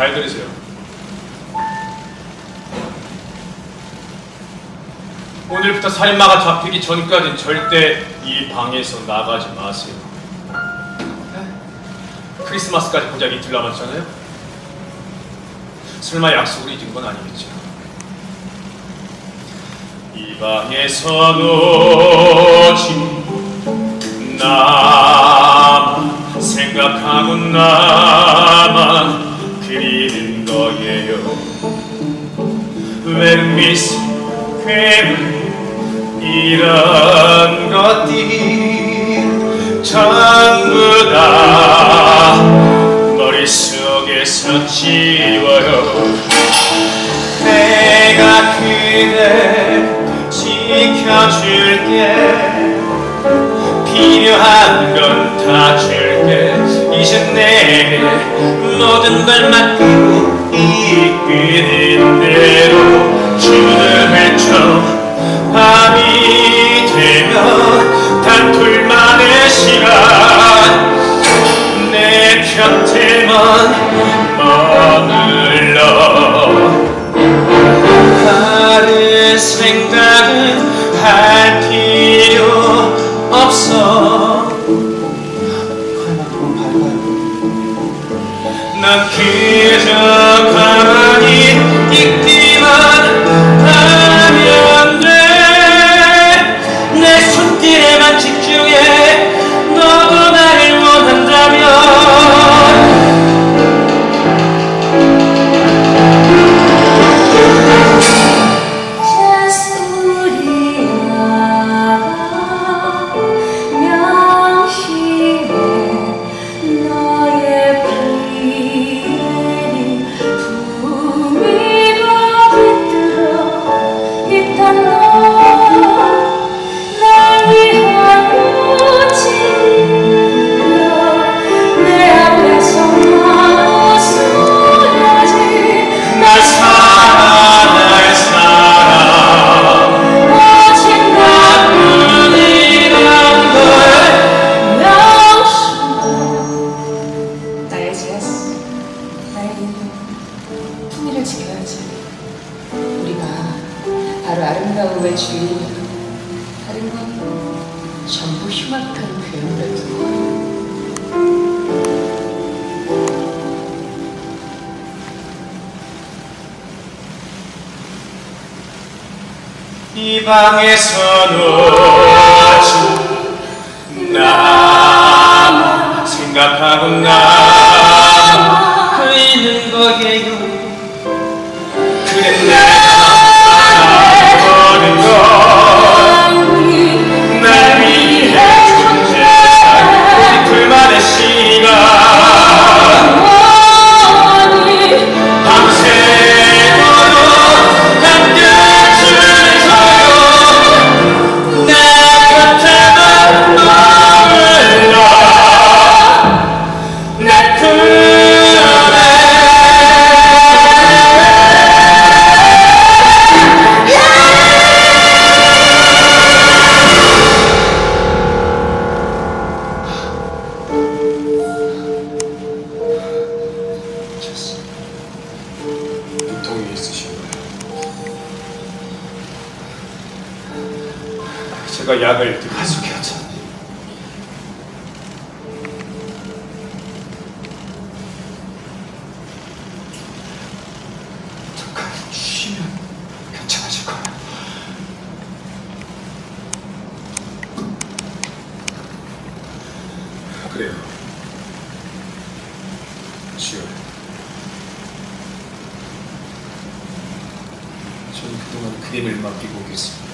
잘 들으세요. 오늘부터 살인마가 잡히기 전까지 절대 이 방에서 나가지 마세요. 크리스마스까지 고작 이틀 남았잖아요. 설마 약속을 잊은 건 아니겠죠? 이 방에서도 지금 나만 생각하고 나 만 그리는 거예요. see 괴물 이런 것들 전부 다 머릿속에서 지워요. 내가 그댈 지켜줄게. 필요한 건다 줄게 이제 내 모든 걸 맡기고 이끄는 대로 춤을 외쳐 밤이 되면 단 둘만의 시간. 내 곁에만 난 그저 풍미를 지켜야지. 우리가 바로 아름다움의 주인이야 다른 건 전부 흉악한 두고 이 방에서도 아직 나만 생각하고 나 있으신 거예요. 제가 약을 계속해 저는 그동안 그림을 맡기고 오겠습니다.